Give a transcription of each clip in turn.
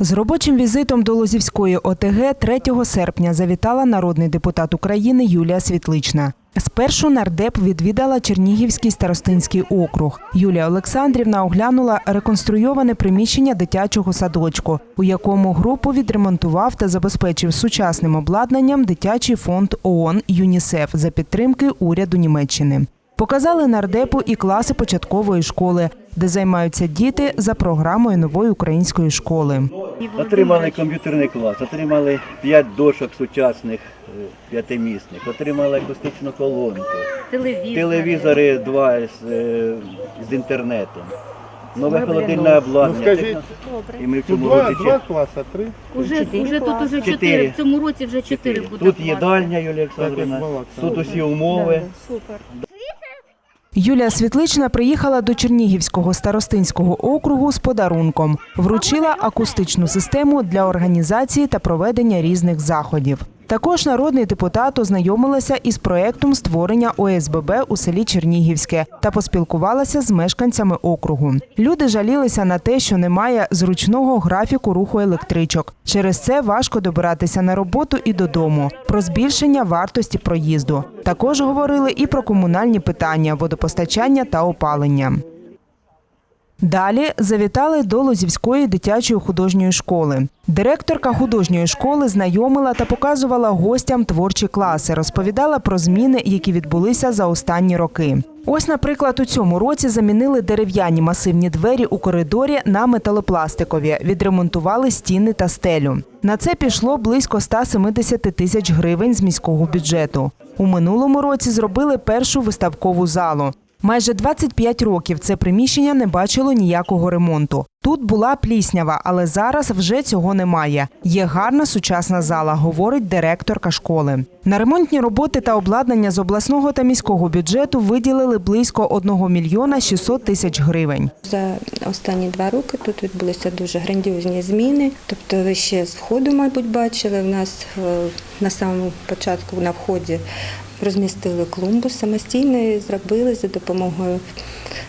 З робочим візитом до Лозівської ОТГ 3 серпня завітала народний депутат України Юлія Світлична. Спершу нардеп відвідала Чернігівський старостинський округ. Юлія Олександрівна оглянула реконструйоване приміщення дитячого садочку, у якому групу відремонтував та забезпечив сучасним обладнанням дитячий фонд ООН ЮНІСЕФ за підтримки уряду Німеччини. Показали нардепу і класи початкової школи, де займаються діти за програмою нової української школи. Отримали комп'ютерний клас, отримали 5 дошок сучасних е, п'ятимісних, отримали акустичну колонку, Телевізор. телевізори два з, е, з інтернетом, нове холодильне обладнання. Ну, скажіть, І ми в цьому два, році два класа, три. Уже, уже тут уже Чотири. В цьому році вже чотири буде. Тут класи. їдальня, Юлія Олександрівна, тут усі умови. Юлія Світлична приїхала до Чернігівського старостинського округу з подарунком. Вручила акустичну систему для організації та проведення різних заходів. Також народний депутат ознайомилася із проектом створення ОСББ у селі Чернігівське та поспілкувалася з мешканцями округу. Люди жалілися на те, що немає зручного графіку руху електричок. Через це важко добиратися на роботу і додому. Про збільшення вартості проїзду. Також говорили і про комунальні питання, водопостачання та опалення. Далі завітали до Лозівської дитячої художньої школи. Директорка художньої школи знайомила та показувала гостям творчі класи, розповідала про зміни, які відбулися за останні роки. Ось, наприклад, у цьому році замінили дерев'яні масивні двері у коридорі на металопластикові, відремонтували стіни та стелю. На це пішло близько 170 тисяч гривень з міського бюджету. У минулому році зробили першу виставкову залу. Майже 25 років це приміщення не бачило ніякого ремонту. Тут була пліснява, але зараз вже цього немає. Є гарна сучасна зала, говорить директорка школи. На ремонтні роботи та обладнання з обласного та міського бюджету виділили близько 1 мільйона 600 тисяч гривень. За останні два роки тут відбулися дуже грандіозні зміни. Тобто ви ще з входу, мабуть, бачили. В нас е, на самому початку на вході розмістили клумбу самостійно і зробили за допомогою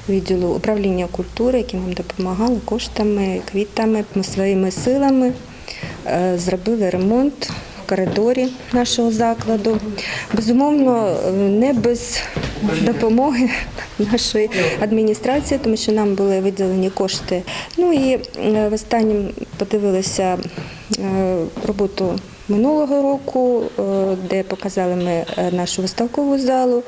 відділу управління культури, які нам допомагали коштами, квітами, Ми своїми силами. е, Зробили ремонт в коридорі нашого закладу. Безумовно, не без допомоги нашої адміністрації, тому що нам були виділені кошти. Ну і е, в останнім подивилися е, роботу. Минулого року, е, де показали ми е, нашу виставкову залу,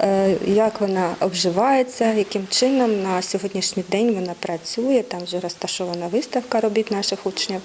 е, як вона обживається, яким чином на сьогоднішній день вона працює. Там вже розташована виставка робіт наших учнів.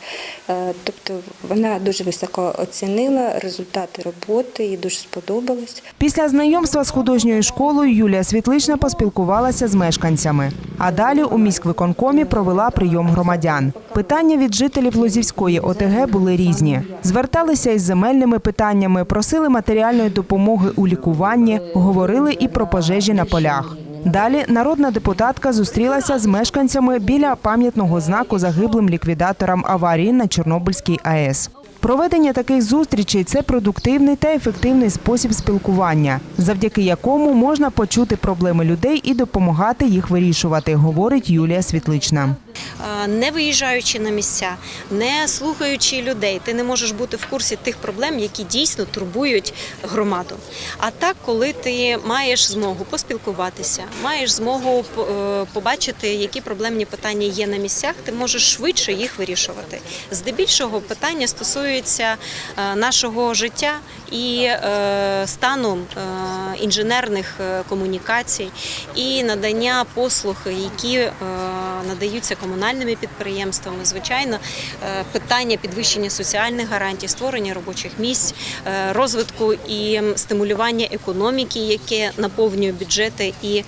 Тобто вона дуже високо оцінила результати роботи, їй дуже сподобалось. Після знайомства з художньою школою Юлія Світлична поспілкувалася з мешканцями. А далі у міськвиконкомі провела прийом громадян. Питання від жителів Лозівської ОТГ були різні. Зверталися із земельними питаннями, просили матеріальної допомоги у лікуванні, говорили і про пожежі на полях. Далі народна депутатка зустрілася з мешканцями біля пам'ятного знаку загиблим ліквідаторам аварії на Чорнобильській АЕС. Проведення таких зустрічей це продуктивний та ефективний спосіб спілкування, завдяки якому можна почути проблеми людей і допомагати їх вирішувати, говорить Юлія Світлична. Е, не виїжджаючи на місця, не слухаючи людей, ти не можеш бути в курсі тих проблем, які дійсно турбують громаду. А так, коли ти маєш змогу поспілкуватися, маєш змогу е, побачити, які проблемні питання є на місцях, ти можеш швидше їх вирішувати. Здебільшого питання стосуються е, нашого життя і стану інженерних комунікацій і надання послуг, які надаються комунальними підприємствами. Звичайно, е, питання підвищення соціальних гарантій, створення робочих місць, е, розвитку і стимулювання економіки, яке наповнює бюджети і е,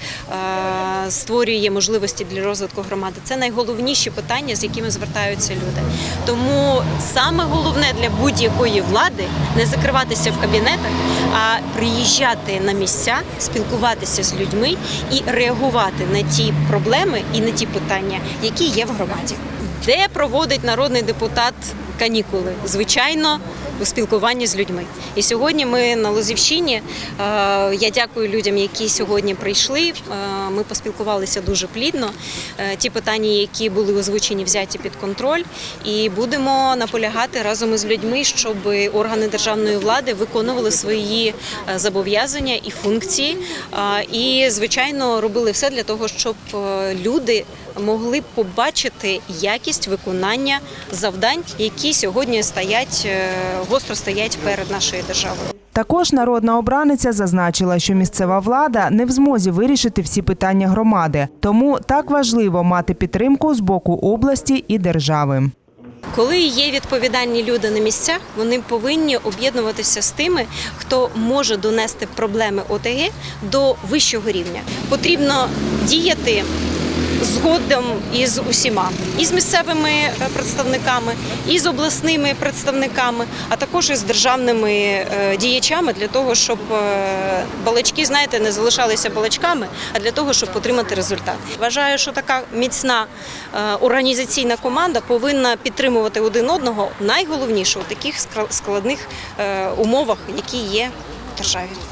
створює можливості для розвитку громади. Це найголовніші питання, з якими звертаються люди. Тому саме головне для будь-якої влади не закриватися в кабінетах, а приїжджати на місця, спілкуватися з людьми і реагувати на ті проблеми і на ті питання, які є в громаді. Де проводить народний депутат канікули. Звичайно, у спілкуванні з людьми. І сьогодні ми на Лозівщині. е, Я дякую людям, які сьогодні прийшли. Е, Ми поспілкувалися дуже плідно. Е, Ті питання, які були озвучені, взяті під контроль, і будемо наполягати разом із людьми, щоб органи державної влади виконували свої зобов'язання і функції. І, звичайно, робили все для того, щоб люди могли побачити якість виконання завдань, які сьогодні стоять е, гостро стоять перед нашою державою. Також народна обраниця зазначила, що місцева влада не в змозі вирішити всі питання громади, тому так важливо мати підтримку з боку області і держави. Коли є відповідальні люди на місцях, вони повинні об'єднуватися з тими, хто може донести проблеми ОТГ до вищого рівня. Потрібно діяти згодом із усіма, і з місцевими е, представниками, і з обласними представниками, а також із державними е, діячами для того, щоб е, балачки, знаєте, не залишалися балачками, а для того, щоб отримати результат. Вважаю, що така міцна організаційна команда повинна підтримувати один одного найголовніше у таких складних умовах, які є в державі.